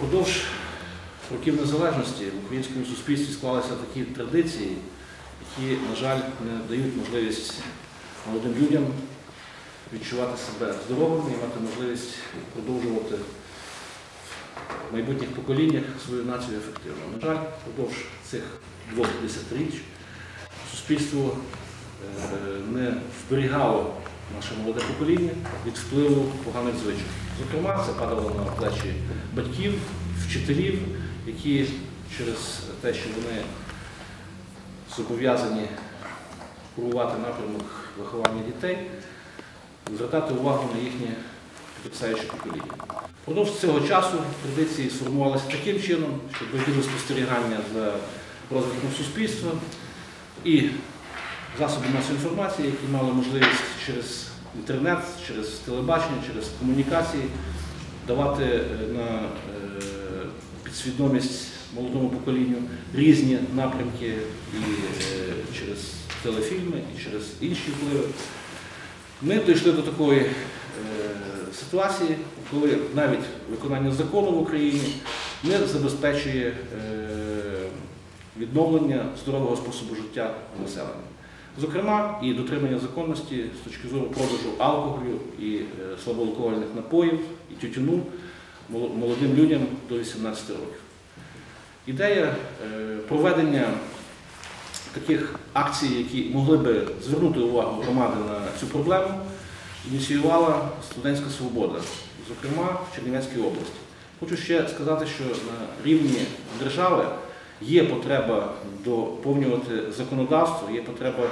Впродовж років незалежності в українському суспільстві склалися такі традиції, які, на жаль, не дають можливість молодим людям відчувати себе здоровими і мати можливість продовжувати в майбутніх поколіннях свою націю ефективно. На жаль, впродовж цих двох десятиріч суспільство е, не вберігало наше молоде покоління від впливу поганих звичок. Зокрема, це падало на плечі батьків, вчителів, які через те, що вони зобов'язані курувати напрямок виховання дітей, звертати увагу на їхнє підростаюче покоління. Впродовж цього часу традиції сформувалися таким чином, що відео спостерігання за розвитком суспільства і засоби масової інформації, які мали можливість через інтернет, через телебачення, через комунікації давати е, на е, підсвідомість молодому поколінню різні напрямки і е, через телефільми, і через інші впливи. Ми дійшли до такої ситуації, коли навіть виконання закону в Україні не забезпечує відновлення здорового способу життя населення. Зокрема, і дотримання законності з точки зору продажу алкоголю і е, слабоалкогольних напоїв, і тютюну молодим людям до 18 років. Ідея е, проведення таких акцій, які могли би звернути увагу громади на цю проблему, ініціювала студентська свобода, зокрема в Чернівецькій області. Хочу ще сказати, що на рівні держави є потреба доповнювати законодавство, є потреба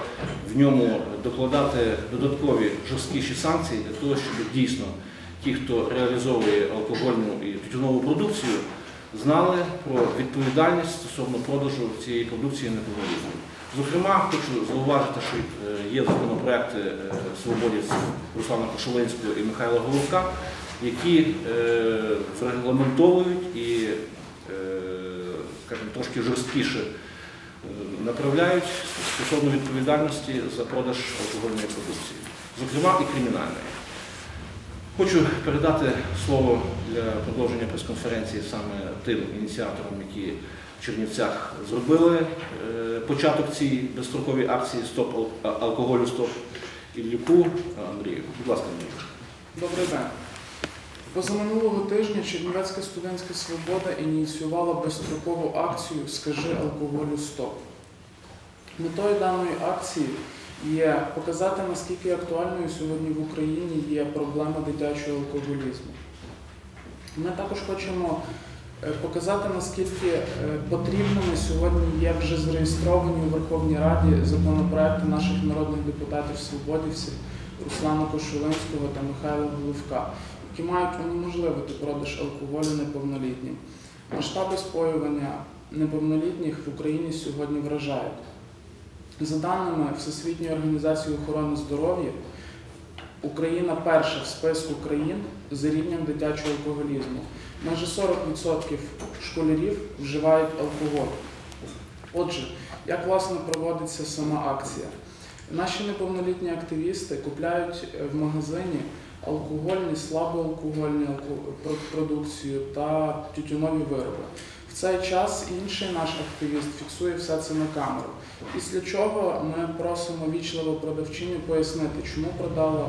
в ньому докладати додаткові жорсткіші санкції для того, щоб дійсно ті, хто реалізовує алкогольну і тютюнову продукцію, знали про відповідальність стосовно продажу цієї продукції неповнолітнім. Зокрема, хочу зауважити, що е, є законопроекти е, свободівців Руслана Кошулинського і Михайла Головка, які е, регламентовують і, скажімо, трошки жорсткіше е, направляють стосовно відповідальності за продаж алкогольної продукції, зокрема і кримінальної. Хочу передати слово для продовження прес-конференції саме тим ініціаторам, які в Чернівцях зробили е, початок цієї безстрокової акції Стоп алкоголю, стоп Іллюку Андрію. Будь ласка, Андрій. Добрий день. Позаминулого тижня Чернівецька студентська свобода ініціювала безстрокову акцію Скажи алкоголю стоп. Метою даної акції є показати, наскільки актуальною сьогодні в Україні є проблема дитячого алкоголізму. Ми також хочемо е, показати, наскільки е, потрібними сьогодні є вже зареєстровані у Верховній Раді законопроекти наших народних депутатів свободівців Руслана Кошулинського та Михайла Головка, які мають унеможливити продаж алкоголю неповнолітнім. Масштаби споювання неповнолітніх в Україні сьогодні вражають. За даними Всесвітньої організації охорони здоров'я, Україна перша в списку країн за рівнем дитячого алкоголізму. Майже 40% школярів вживають алкоголь. Отже, як власне проводиться сама акція? Наші неповнолітні активісти купляють в магазині алкогольні, слабоалкогольні продукцію та тютюнові вироби. В цей час інший наш активіст фіксує все це на камеру. Після чого ми просимо вічливо продавчиню пояснити, чому продала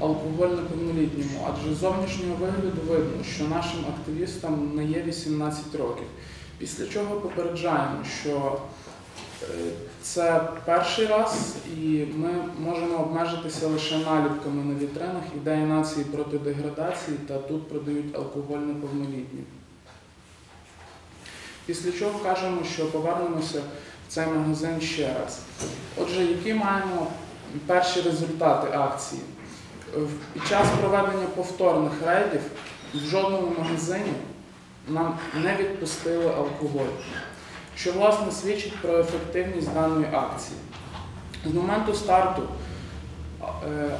алкоголь неповнолітньому, адже з зовнішнього вигляду видно, що нашим активістам не є 18 років. Після чого попереджаємо, що е, це перший раз, і ми можемо обмежитися лише наліпками на вітринах ідеї нації проти деградації, та тут продають алкоголь неповнолітнім. Після чого кажемо, що повернемося в цей магазин ще раз. Отже, які маємо перші результати акції? Під час проведення повторних рейдів в жодному магазині нам не відпустили алкоголь, що власне свідчить про ефективність даної акції. З моменту старту е,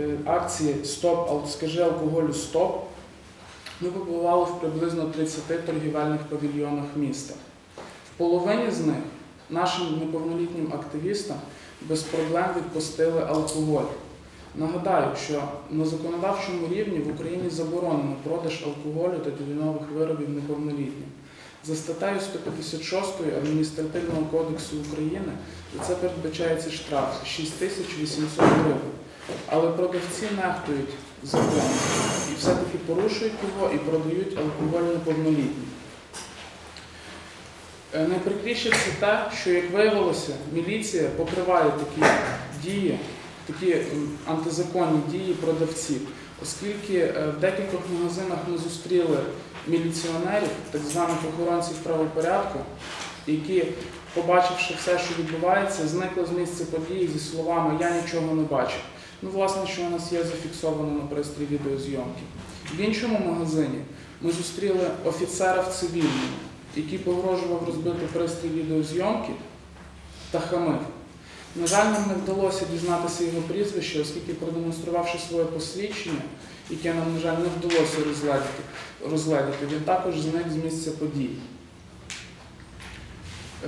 е, акції Стоп, скажи алкоголю Стоп, ми побували в приблизно 30 торгівельних павільйонах міста. В половині з них нашим неповнолітнім активістам без проблем відпустили алкоголь. Нагадаю, що на законодавчому рівні в Україні заборонено продаж алкоголю та тютюнових виробів неповнолітнім. За статтею 156 Адміністративного кодексу України за це передбачається штраф 6800 гривень. Але продавці нехтують законом і все-таки порушують його і продають алкоголь неповнолітнім. Е, Найприкріше це те, що, як виявилося, міліція покриває такі дії, такі антизаконні дії продавців, оскільки е, в декількох магазинах ми зустріли міліціонерів, так званих охоронців правопорядку, які, побачивши все, що відбувається, зникли з місця події зі словами Я нічого не бачив. Ну, власне, що у нас є зафіксовано на пристрій відеозйомки. В іншому магазині ми зустріли офіцера в цивільному, який погрожував розбити пристрій відеозйомки та хамив. На жаль, нам не вдалося дізнатися його прізвище, оскільки продемонструвавши своє посвідчення, яке нам, на жаль, не вдалося розгледіти, розгледіти, він також зник з місця події.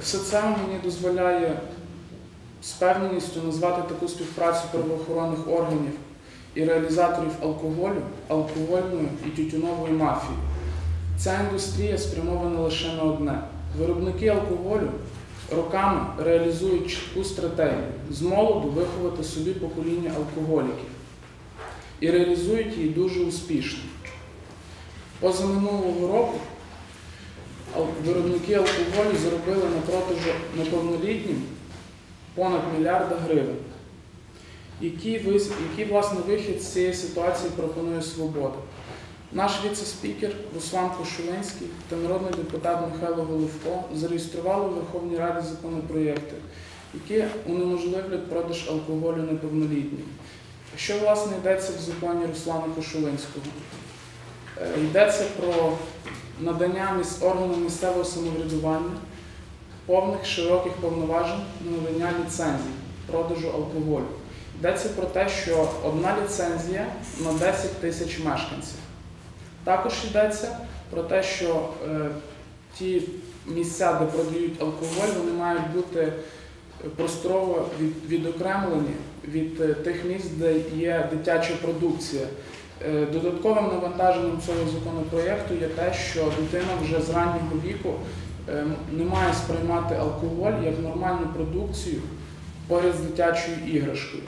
Все це мені дозволяє з певністю назвати таку співпрацю правоохоронних органів і реалізаторів алкоголю, алкогольної і тютюнової мафії. Ця індустрія спрямована лише на одне. Виробники алкоголю роками реалізують чітку стратегію з молоду виховати собі покоління алкоголіків і реалізують її дуже успішно. Позаминулого року виробники алкоголю заробили на продажу неповнолітнім понад мільярда гривень. Який, власне вихід з цієї ситуації пропонує свобода? Наш віце-спікер Руслан Кошулинський та народний депутат Михайло Головко зареєстрували у Верховній Раді законопроєкти, які унеможливлять продаж алкоголю неповнолітнім. Що власне йдеться в законі Руслана Кошулинського? Е, Йдеться про надання органам місцевого самоврядування повних широких повноважень на надання ліцензій продажу алкоголю. Йдеться про те, що одна ліцензія на 10 тисяч мешканців. Також йдеться про те, що е, ті місця, де продають алкоголь, вони мають бути просторово від, відокремлені від е, тих місць, де є дитяча продукція. Е, Додатковим навантаженням цього законопроєкту є те, що дитина вже з раннього віку не має сприймати алкоголь як нормальну продукцію поряд з дитячою іграшкою.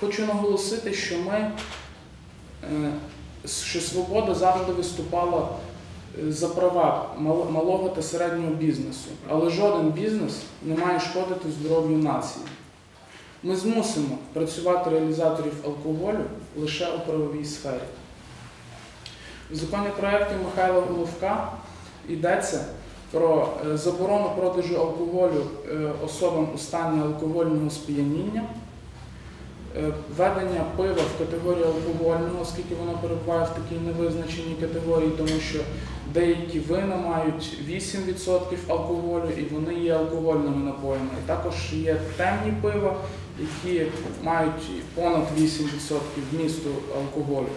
Хочу наголосити, що ми, що свобода завжди виступала е, за права малого та середнього бізнесу, але жоден бізнес не має шкодити здоров'ю нації. Ми змусимо працювати реалізаторів алкоголю лише у правовій сфері. В законопроєкті Михайла Головка йдеться про е, заборону продажу алкоголю е, особам у стані алкогольного сп'яніння, введення пива в категорію алкогольного, оскільки воно перебуває в такій невизначеній категорії, тому що деякі вина мають 8% алкоголю і вони є алкогольними напоями. І також є темні пива, які мають понад 8% вмісту алкоголю.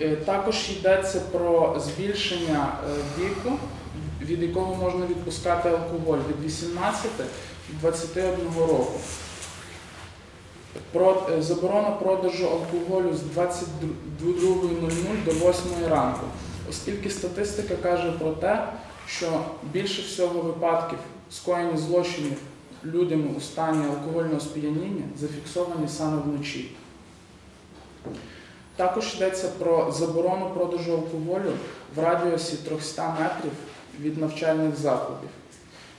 Е, Також йдеться про збільшення е, віку, від якого можна відпускати алкоголь від 18 до 21 року. Про, е, заборона продажу алкоголю з 22.00 до 8 ранку, оскільки статистика каже про те, що більше всього випадків скоєння злочинів людьми у стані алкогольного сп'яніння зафіксовані саме вночі. Також йдеться про заборону продажу алкоголю в радіусі 300 метрів від навчальних закладів.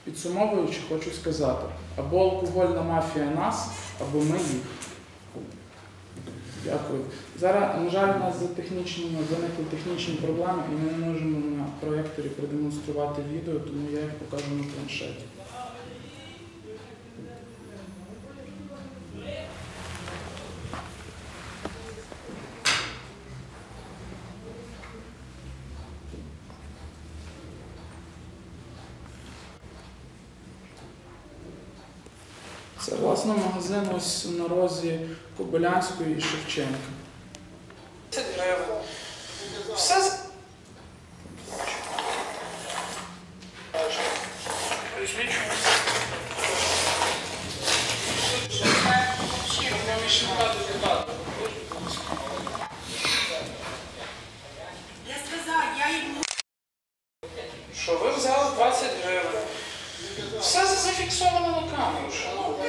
Підсумовуючи, хочу сказати, або алкогольна мафія нас, або ми їх. Дякую. Зараз, на жаль, у нас за технічними виникли технічні проблеми, і ми не можемо на проєкторі продемонструвати відео, тому я їх покажу на планшеті. знаходимося на розі Кобилянської і Шевченка. Це дерева. Все Я сказав, я йому. Що ви взяли 20 гривень. Все зафіксовано на камеру, шановні.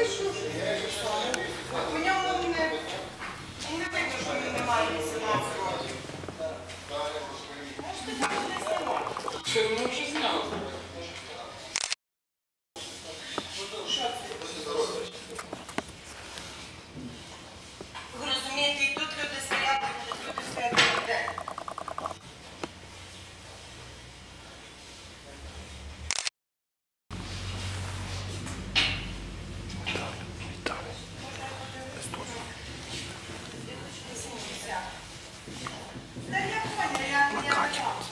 У ньому не, видно, що він не має 18 років. Ми вже зняли. Ви розумієте, і тут люди стоять, і тут люди стоять де. Та я поняла, я я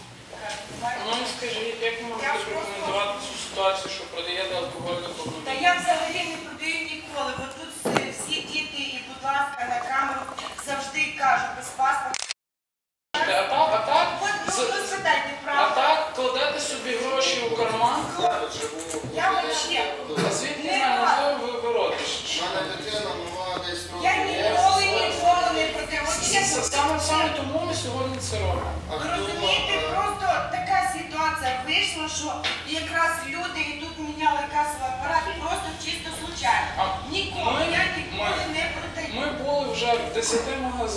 Ну і скажіть, як ви можете прокоментувати цю ситуацію, що продаєте алкогольну Та я взагалі не продаю ніколи. Бо тут всі- діти, і, будь ласка, на камеру завжди кажу, без паспорта. А так, а так, От ну, з- спитайте а так кладете собі гроші у карман, Я вообще, а звідки знаю, можливо, ви виродиш. мене дитина була десь я ніколи ніколи не продаю. От я Саме, саме тому ми сьогодні це робимо. А хто вийшла, що якраз люди і тут міняли касовий апарат просто чисто случайно. Ніколи, я ніколи не продаю. Ми були вже в 10 магазинах.